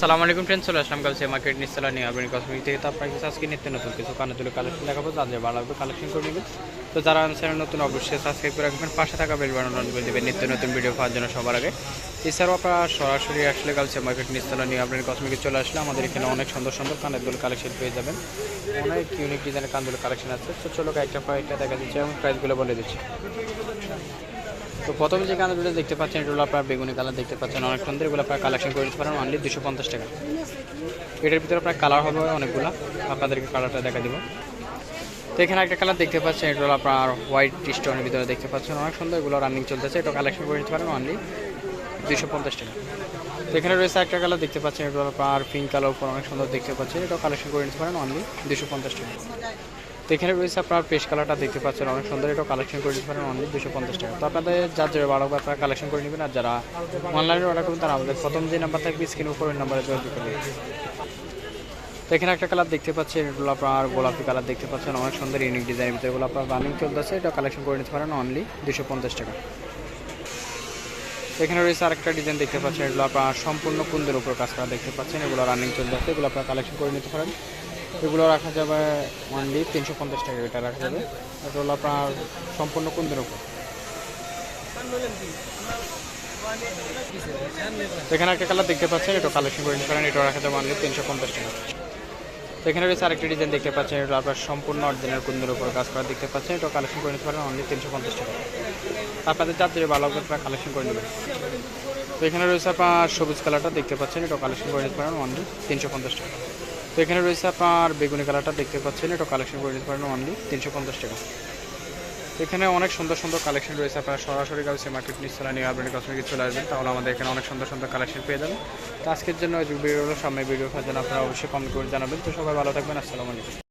সালাম আলাইকুম ফ্রেন্ড চলে আসলাম কালকে মার্কেট নিস্তলা নিয়ে আরবানি কসমেটিক থেকে। তো আপনার কাছে আজকে নিত্য নতুন কিছু কানে তুলে কালেকশন দেখাবো? তাদের ভালো লাগবে কালেকশন করে নেবেন। তো যারা চ্যানেল নতুন, অবশ্যই সাবস্ক্রাইব করে রাখবেন। পাশে থাকা বেল বাটন অন করে দেবেন নিত্য নতুন ভিডিও পাওয়ার জন্য সবার আগে। এছাড়াও আপনারা সরাসরি আসলে কালকে মার্কেট নিস্তলা নিয়ে আরবানি কসমেটিক চলে আসলে আমাদের এখানে অনেক সুন্দর সুন্দর কানের দুল কালেকশন পেয়ে যাবেন। অনেক ইউনিক ডিজাইনের কান দুল কালেকশন আছে। তো চলো একটা কয়েকটা দেখা দিচ্ছে এবং প্রাইসগুলো বলে দিচ্ছি। তো প্রথমে যে কালারগুলো দেখতে পাচ্ছেন এগুলো আপনার বেগুনি কালার দেখতে পাচ্ছেন। অনেক সুন্দর এগুলো আপনার কালেকশন করে দিতে পারেন অনলি দুশো পঞ্চাশ টাকা। এটার ভিতরে আপনার কালার হবে অনেকগুলো। আপনাদেরকে কালারটা দেখা দিব। তো এখানে একটা কালার দেখতে পাচ্ছেন, এটা হলো আপনার হোয়াইট স্টোনের ভিতরে দেখতে পাচ্ছেন। অনেক সুন্দর এগুলো রানিং চলতেছে, এটা কালেকশন করে নিতে পারেন অনলি দুশো পঞ্চাশ টাকা। তো এখানে রয়েছে একটা কালার দেখতে পাচ্ছেন, এটা হলো আপনার পিঙ্ক কালার অনেক সুন্দর দেখতে পাচ্ছেন, এটা কালেকশন করে নিতে পারেন অনলি দুশো পঞ্চাশ টাকা। তো এখানে রয়েছে আপনার পেশ কালারটা দেখতে পাচ্ছেন, অনেক সুন্দর। এটা কালেকশন করে নিতে পারেন, অনলি দুশো পঞ্চাশ টাকা। তো আপনাদের যার যারা বাড়াবে আপনারা কালেকশন করে নেবেন, আর যারা অনলাইনে অর্ডার করবেন, তারা আমাদের প্রথম যে নাম্বার থাকবে স্ক্রিনের উপর নাম্বারে যোগাযোগ করবেন। তো এখানে একটা কালার দেখতে পাচ্ছেন এগুলো আপনার গোলাপি কালার দেখতে পাচ্ছেন, অনেক সুন্দর ইউনিক ডিজাইনের ভিতরে এগুলো আপনার রানিং চলতেছে এটা কালেকশন করে নিতে পারেন, অনলি দুশো পঞ্চাশ টাকা। এখানে রয়েছে আরেকটা ডিজাইন দেখতে পাচ্ছেন, এগুলো আপনার সম্পূর্ণ কুন্দের উপর কাজ করা দেখতে পাচ্ছেন, এগুলো রানিং চলতেছে, এগুলো আপনার কালেকশন করে নিতে পারেন। এগুলো রাখা যাবে অনলি তিনশো পঞ্চাশ টাকা এটা রাখা যাবে। এটা হলো আপনার সম্পূর্ণ কুন্দের উপর। এখানে একটা কালার দেখতে পাচ্ছেন, এটা কালেকশন করে নিতে পারেন এটা রাখা যাবে অনলি তিনশো পঞ্চাশ টাকা। এখানে রয়েছে আরেকটি ডিজাইন দেখতে পাচ্ছেন, এটা আপনার সম্পূর্ণ অরিজিনাল কুন্দের উপর কাজ করা দেখতে পাচ্ছেন এটা কালেকশন করে নিতে পারেন অনলি তিনশো পঞ্চাশ টাকা। আপনাদের যার যে ভালো হবে, আপনারা কালেকশন করে নেবেন। তো এখানে রয়েছে আপনার সবুজ কালারটা দেখতে পাচ্ছেন এটা কালেকশন করে নিতে পারেন অনলি তিনশো পঞ্চাশ টাকা। তো এখানে রয়েছে আপনার বেগুনি কালারটা দেখতে পাচ্ছেন, এটা কালেকশন করে নিতে পারেন অনলি তিনশো পঞ্চাশ টাকা। তো এখানে অনেক সুন্দর সুন্দর কালেকশন রয়েছে, আপনারা সরাসরি কাছে মার্কেট নিশ্চয় নিয়ে আপনি কাছে চলে আসবেন, তাহলে আমাদের এখানে অনেক সুন্দর সুন্দর কালেকশন পেয়ে যাবেন। তো আজকের জন্য ভিডিওগুলো সামনে ভিডিও জন্য আপনারা অবশ্যই কমেন্ট করে জানাবেন। তো সবাই ভালো থাকবেন, আসসালামু আলাইকুম।